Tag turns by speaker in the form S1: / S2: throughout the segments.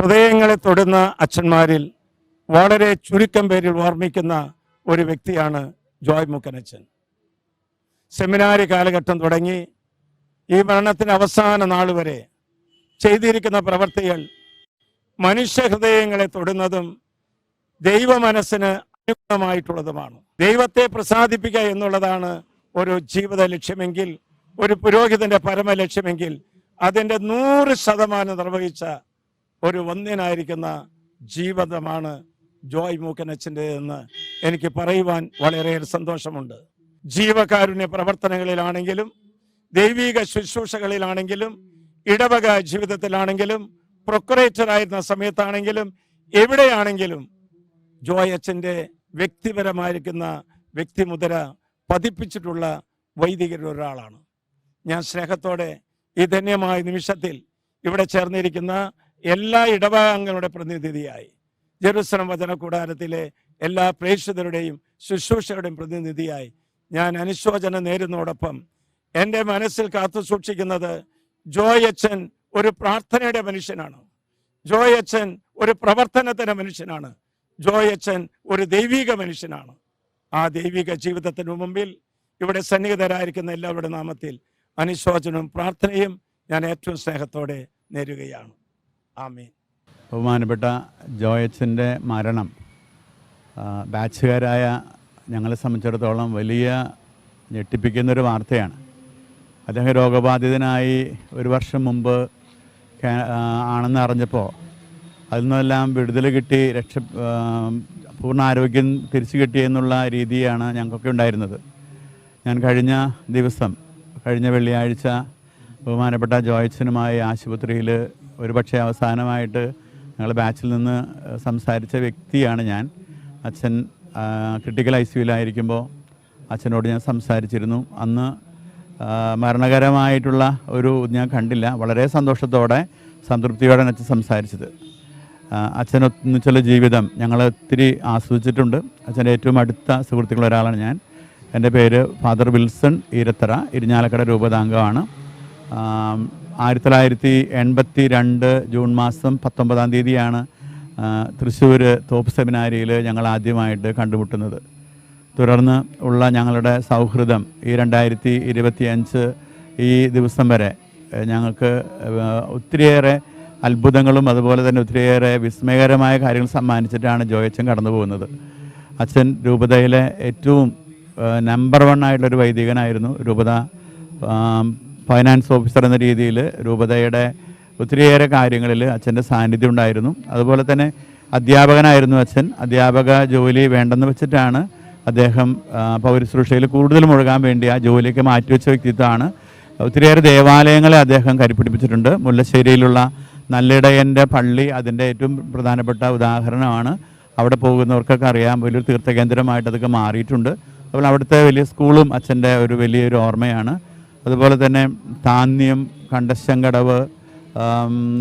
S1: ഹൃദയങ്ങളെ തൊടുന്ന അച്ഛന്മാരിൽ വളരെ ചുരുക്കം പേരിൽ ഓർമ്മിക്കുന്ന ഒരു വ്യക്തിയാണ് ജോയ് മുക്കനച്ചൻ. സെമിനാരി കാലഘട്ടം തുടങ്ങി ഈ മരണത്തിന് അവസാന നാൾ വരെ ചെയ്തിരിക്കുന്ന പ്രവർത്തികൾ മനുഷ്യ ഹൃദയങ്ങളെ തൊടുന്നതും ദൈവ മനസ്സിന് അനുകൂലമായിട്ടുള്ളതുമാണ്. ദൈവത്തെ പ്രസാദിപ്പിക്കുക എന്നുള്ളതാണ് ഒരു ജീവിത ലക്ഷ്യമെങ്കിൽ ഒരു പുരോഹിതന്റെ പരമ ലക്ഷ്യമെങ്കിൽ അതിന്റെ നൂറ് ശതമാനം നിർവഹിച്ച ഒരു വന്ദ്യനായിരിക്കുന്ന ജീവിതമാണ് ജോയ് മൂക്കനച്ചന്റെ എന്ന് എനിക്ക് പറയുവാൻ വളരെയേറെ സന്തോഷമുണ്ട്. ജീവകാരുണ്യ പ്രവർത്തനങ്ങളിലാണെങ്കിലും ദൈവിക ശുശ്രൂഷകളിലാണെങ്കിലും ഇടവക ജീവിതത്തിലാണെങ്കിലും പ്രൊക്കുറേറ്റർ ആയിരുന്ന സമയത്താണെങ്കിലും എവിടെയാണെങ്കിലും ജോയ് അച്ഛന്റെ വ്യക്തിപരമായിരിക്കുന്ന വ്യക്തിമുദ്ര പതിപ്പിച്ചിട്ടുള്ള വൈദികരിൽ ഒരാളാണ് ഞാൻ സ്നേഹത്തോടെ ഈ ധന്യമായ നിമിഷത്തിൽ ഇവിടെ ചേർന്നിരിക്കുന്ന എല്ലാ ഇടവകങ്ങളുടെ പ്രതിനിധിയായി. ജെറുസലം വചന കൂടാരത്തിലെ എല്ലാ പ്രേക്ഷിതരുടെയും ശുശ്രൂഷകരുടെയും പ്രതിനിധിയായി ഞാൻ അനുശോചനം നേരുന്നതോടൊപ്പം എന്റെ മനസ്സിൽ കാത്തു സൂക്ഷിക്കുന്നത് ജോയ് അച്ഛൻ ഒരു പ്രാർത്ഥനയുടെ മനുഷ്യനാണ്. ജോയ് അച്ഛൻ ഒരു പ്രവർത്തനത്തിന്റെ മനുഷ്യനാണ്. ജോയ് അച്ഛൻ ഒരു ദൈവിക മനുഷ്യനാണ്. ആ ദൈവിക ജീവിതത്തിന് മുമ്പിൽ ഇവിടെ സന്നിഹിതരായിരിക്കുന്ന എല്ലാവരുടെ നാമത്തിൽ അനുശോചനവും പ്രാർത്ഥനയും ഞാൻ ഏറ്റവും സ്നേഹത്തോടെ നേരുകയാണ്. ആമീൻ.
S2: ബഹുമാനപ്പെട്ട ജോയച്ചന്റെ മരണം ബാച്ചുകാരായ ഞങ്ങളെ സംബന്ധിച്ചിടത്തോളം വലിയ ഞെട്ടിപ്പിക്കുന്നൊരു വാർത്തയാണ്. അദ്ദേഹം രോഗബാധിതനായി ഒരു വർഷം മുമ്പ് ആണെന്ന് അറിഞ്ഞപ്പോൾ അതിൽ നിന്നെല്ലാം വിടുതൽ കിട്ടി രക്ഷ പൂർണ ആരോഗ്യം തിരിച്ചു കിട്ടി എന്നുള്ള രീതിയാണ് ഞങ്ങൾക്കൊക്കെ ഉണ്ടായിരുന്നത്. ഞാൻ കഴിഞ്ഞ ദിവസം കഴിഞ്ഞ വെള്ളിയാഴ്ച ബഹുമാനപ്പെട്ട ജോയച്ചനുമായി ആശുപത്രിയിൽ ഒരുപക്ഷെ അവസാനമായിട്ട് ഞങ്ങൾ ബാച്ചിൽ നിന്ന് സംസാരിച്ച വ്യക്തിയാണ് ഞാൻ. അച്ഛൻ ക്രിട്ടിക്കൽ ഐ സിയുലായിരിക്കുമ്പോൾ അച്ഛനോട് ഞാൻ സംസാരിച്ചിരുന്നു. അന്ന് മരണകരമായിട്ടുള്ള ഒരു ഞാൻ കണ്ടില്ല. വളരെ സന്തോഷത്തോടെ സംതൃപ്തിയോടെ അച്ഛൻ സംസാരിച്ചത്. അച്ഛനൊന്നിച്ചുള്ള ജീവിതം ഞങ്ങൾ ഒത്തിരി ആസ്വദിച്ചിട്ടുണ്ട്. അച്ഛന്റെ ഏറ്റവും അടുത്ത സുഹൃത്തുക്കളിൽ ഒരാളാണ് ഞാൻ. എന്റെ പേര് ഫാദർ വിൽസൺ ഈരത്തറ ഇരിഞ്ഞാലക്കട രൂപതാംഗമാണ്. ആയിരത്തി തൊള്ളായിരത്തി എൺപത്തി രണ്ട് ജൂൺ മാസം പത്തൊമ്പതാം തീയതിയാണ് തൃശ്ശൂർ തോപ്പ് സെമിനാരിയിൽ ഞങ്ങൾ ആദ്യമായിട്ട് കണ്ടുമുട്ടുന്നത്. തുടർന്ന് ഉള്ള ഞങ്ങളുടെ സൗഹൃദം ഈ രണ്ടായിരത്തി ഇരുപത്തി അഞ്ച് ഈ ദിവസം വരെ ഞങ്ങൾക്ക് ഒത്തിരിയേറെ അത്ഭുതങ്ങളും അതുപോലെ തന്നെ ഒത്തിരിയേറെ വിസ്മയകരമായ കാര്യങ്ങൾ സമ്മാനിച്ചിട്ടാണ് ജോയച്ചൻ കടന്നു പോകുന്നത്. അച്ഛൻ രൂപതയിലെ ഏറ്റവും നമ്പർ വൺ ആയിട്ടുള്ളൊരു വൈദികനായിരുന്നു രൂപത. ഫൈനാൻസ് ഓഫീസർ എന്ന രീതിയിൽ രൂപതയുടെ ഒത്തിരിയേറെ കാര്യങ്ങളിൽ അച്ഛന്റെ സാന്നിധ്യം ഉണ്ടായിരുന്നു. അതുപോലെ തന്നെ അധ്യാപകനായിരുന്നു അച്ഛൻ. അധ്യാപക ജോലി വേണ്ടെന്ന് വെച്ചിട്ടാണ് അദ്ദേഹം പൗരസുരക്ഷയിൽ കൂടുതൽ മുഴുകാൻ വേണ്ടി ആ ജോലിയൊക്കെ മാറ്റിവെച്ച വ്യക്തിത്വമാണ്. ഒത്തിരിയേറെ ദേവാലയങ്ങളെ അദ്ദേഹം കരിപ്പിടിപ്പിച്ചിട്ടുണ്ട്. മുല്ലശ്ശേരിയിലുള്ള നല്ലിടയന്റെ പള്ളി അതിന്റെ ഏറ്റവും പ്രധാനപ്പെട്ട ഉദാഹരണമാണ്. അവിടെ പോകുന്നവർക്കൊക്കെ അറിയാം വലിയൊരു തീർത്ഥകേന്ദ്രമായിട്ട് അതൊക്കെ മാറിയിട്ടുണ്ട്. അതുപോലെ അവിടുത്തെ വലിയ സ്കൂളും അച്ഛന്റെ ഒരു വലിയൊരു ഓർമ്മയാണ്. അതുപോലെ തന്നെ താന്യം കണ്ടശങ്കടവ്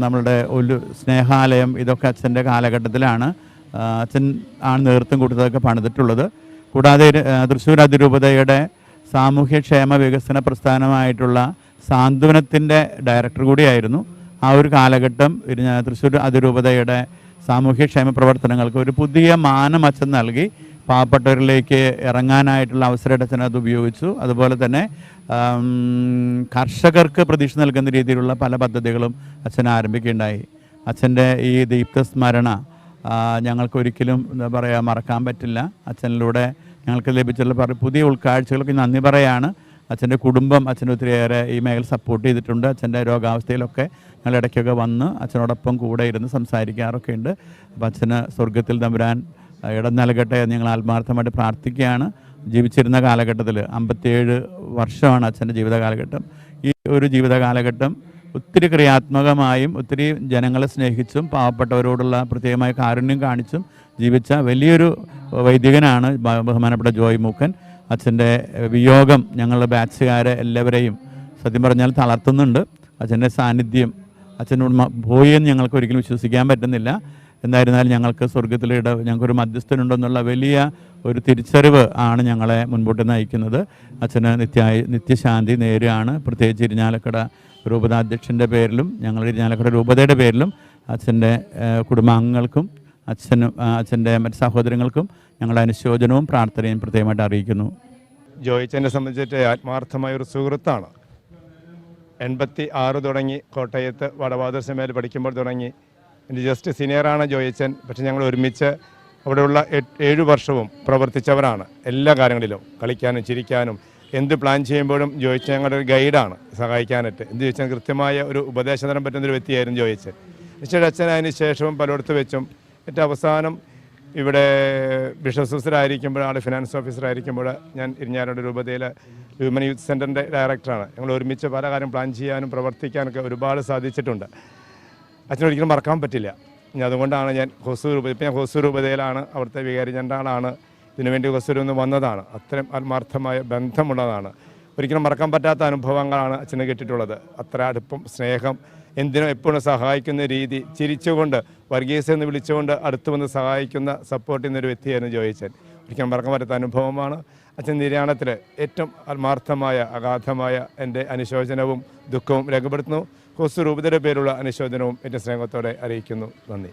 S2: നമ്മളുടെ ഒരു സ്നേഹാലയം ഇതൊക്കെ അച്ഛന്റെ കാലഘട്ടത്തിലാണ് അച്ഛൻ ആണ് നേതൃത്വം കൊടുത്തതൊക്കെ പണിതിട്ടുള്ളത്. കൂടാതെ തൃശ്ശൂർ അതിരൂപതയുടെ സാമൂഹ്യക്ഷേമ വികസന പ്രസ്ഥാനമായിട്ടുള്ള സാന്ത്വനത്തിന്റെ ഡയറക്ടർ കൂടിയായിരുന്നു. ആ ഒരു കാലഘട്ടം തൃശ്ശൂർ അതിരൂപതയുടെ സാമൂഹ്യക്ഷേമ പ്രവർത്തനങ്ങൾക്ക് ഒരു പുതിയ മാനം അച്ഛൻ നൽകി. പാവപ്പെട്ടവരിലേക്ക് ഇറങ്ങാനായിട്ടുള്ള അച്ഛൻ അത് ഉപയോഗിച്ചു. അതുപോലെ തന്നെ കർഷകർക്ക് പ്രതീക്ഷ നൽകുന്ന രീതിയിലുള്ള പല പദ്ധതികളും അച്ഛൻ ആരംഭിക്കുകയുണ്ടായി. അച്ഛന്റെ ഈ ദീപ്തസ്മരണ ഞങ്ങൾക്ക് ഒരിക്കലും എന്താ പറയുക മറക്കാൻ പറ്റില്ല. അച്ഛനിലൂടെ ഞങ്ങൾക്ക് ലഭിച്ചുള്ള പല പുതിയ ഉൾക്കാഴ്ചകൾക്ക് നന്ദി പറയാണ്. അച്ഛന്റെ കുടുംബം അച്ഛനെ ഒത്തിരിയേറെ ഈ മേഖല സപ്പോർട്ട് ചെയ്തിട്ടുണ്ട്. അച്ഛന്റെ രോഗാവസ്ഥയിലൊക്കെ ഞങ്ങൾ ഇടയ്ക്കൊക്കെ വന്ന് അച്ഛനോടൊപ്പം കൂടെ ഇരുന്ന് സംസാരിക്കാറൊക്കെ ഉണ്ട് അപ്പം അച്ഛന് സ്വർഗത്തിൽ തമ്പുരാൻ ഇടം നൽകട്ടെ ഞങ്ങൾ ആത്മാർത്ഥമായിട്ട് പ്രാർത്ഥിക്കുകയാണ്. ജീവിച്ചിരുന്ന കാലഘട്ടത്തിൽ അമ്പത്തിയേഴ് വർഷമാണ് അച്ഛന്റെ ജീവിത കാലഘട്ടം ഈ ഒരു ജീവിത കാലഘട്ടം ഒത്തിരി ക്രിയാത്മകമായും ഒത്തിരി ജനങ്ങളെ സ്നേഹിച്ചും പാവപ്പെട്ടവരോടുള്ള പ്രത്യേകമായ കാരുണ്യം കാണിച്ചും ജീവിച്ച വലിയൊരു വൈദികനാണ് ബഹുമാനപ്പെട്ട ജോയ് മൂക്കൻ. അച്ഛന്റെ വിയോഗം ഞങ്ങളുടെ ബാച്ചുകാരെ എല്ലാവരെയും സത്യം പറഞ്ഞാൽ തളർത്തുന്നുണ്ട്. അച്ഛന്റെ സാന്നിധ്യം അച്ഛനോട് പോയി എന്ന് ഞങ്ങൾക്ക് ഒരിക്കലും വിശ്വസിക്കാൻ പറ്റുന്നില്ല. എന്തായിരുന്നാലും ഞങ്ങൾക്ക് സ്വർഗത്തിലെ ഇട ഞങ്ങൾക്കൊരു മധ്യസ്ഥനുണ്ടെന്നുള്ള വലിയ ഒരു തിരിച്ചറിവ് ആണ് ഞങ്ങളെ മുൻപോട്ട് നയിക്കുന്നത്. അച്ഛന് നിത്യായി നിത്യശാന്തി നേരെയാണ്. പ്രത്യേകിച്ച് ഇരിഞ്ഞാലക്കട രൂപതാധ്യക്ഷന്റെ പേരിലും ഞങ്ങളുടെ ഇരിഞ്ഞാലക്കട രൂപതയുടെ പേരിലും അച്ഛന്റെ കുടുംബാംഗങ്ങൾക്കും അച്ഛനും അച്ഛന്റെ മറ്റ് സഹോദരങ്ങൾക്കും ഞങ്ങളുടെ അനുശോചനവും പ്രാർത്ഥനയും പ്രത്യേകമായിട്ട് അറിയിക്കുന്നു.
S3: ജോയിച്ചനെ സംബന്ധിച്ചിട്ട് ആത്മാർത്ഥമായ ഒരു സുഹൃത്താണ്. എൺപത്തി ആറ് തുടങ്ങി കോട്ടയത്ത് സെമയിൽ പഠിക്കുമ്പോൾ തുടങ്ങി. എന്റെ ജസ്റ്റ് സീനിയറാണ് ജോയിച്ചൻ. പക്ഷെ ഞങ്ങൾ ഒരുമിച്ച് അവിടെയുള്ള ഏഴു വർഷവും പ്രവർത്തിച്ചവരാണ്. എല്ലാ കാര്യങ്ങളിലും കളിക്കാനും ചിരിക്കാനും എന്ത് പ്ലാൻ ചെയ്യുമ്പോഴും ജോയിച്ചൻ ഞങ്ങളുടെ ഒരു ഗൈഡാണ് സഹായിക്കാനായിട്ട്. എന്ത് ചോദിച്ചാൽ കൃത്യമായ ഒരു ഉപദേശം തരാൻ പറ്റുന്നൊരു വ്യക്തിയായിരുന്നു ജോയിച്ചൻ. നിശ്ചയുടെ അച്ഛൻ അതിന് ശേഷവും പലയിടത്ത് വെച്ചും ഏറ്റവും അവസാനം ഇവിടെ ബിഷപ്പ് സിസ്റ്ററായിരിക്കുമ്പോൾ ആൾ ഫിനാൻസ് ഓഫീസറായിരിക്കുമ്പോൾ ഞാൻ ഇരിഞ്ഞാലുടെ രൂപതയിലെ ഹ്യൂമൻ യൂത്ത് സെന്ററിന്റെ ഡയറക്ടറാണ് ഞങ്ങൾ ഒരുമിച്ച് പല കാര്യം പ്ലാൻ ചെയ്യാനും പ്രവർത്തിക്കാനൊക്കെ ഒരുപാട് സാധിച്ചിട്ടുണ്ട്. അച്ഛനൊരിക്കലും മറക്കാൻ പറ്റില്ല. ഇനി അതുകൊണ്ടാണ് ഞാൻ ഹൊസൂർ ഇപ്പം ഞാൻ ഹൊസൂർ ഉപതയിലാണ് അവിടുത്തെ വികാരി ജനറാളാണ് ഇതിനുവേണ്ടി ഹൊസൂർ നിന്ന് വന്നതാണ്. അത്രയും ആത്മാർത്ഥമായ ബന്ധമുള്ളതാണ്. ഒരിക്കലും മറക്കാൻ പറ്റാത്ത അനുഭവങ്ങളാണ് അച്ഛന് കിട്ടിയിട്ടുള്ളത് അത്ര അടുപ്പം സ്നേഹം എന്തിനും എപ്പോഴും സഹായിക്കുന്ന രീതി ചിരിച്ചുകൊണ്ട് വർഗീസ് എന്ന് വിളിച്ചുകൊണ്ട് അടുത്തു വന്ന് സഹായിക്കുന്ന സപ്പോർട്ട് ചെയ്യുന്നൊരു വ്യക്തിയായിരുന്നു ജോയിച്ചൻ. ഒരിക്കലും മറക്കാൻ പറ്റാത്ത അനുഭവമാണ്. അച്ഛൻ നിര്യാണത്തിൽ ഏറ്റവും ആത്മാർത്ഥമായ അഗാധമായ എന്റെ അനുശോചനവും ദുഃഖവും രേഖപ്പെടുത്തുന്നു. ഹൊസു രൂപതയുടെ പേരുള്ള അനുശോചനവും എന്റെ സ്നേഹത്തോടെ അറിയിക്കുന്നു. നന്ദി.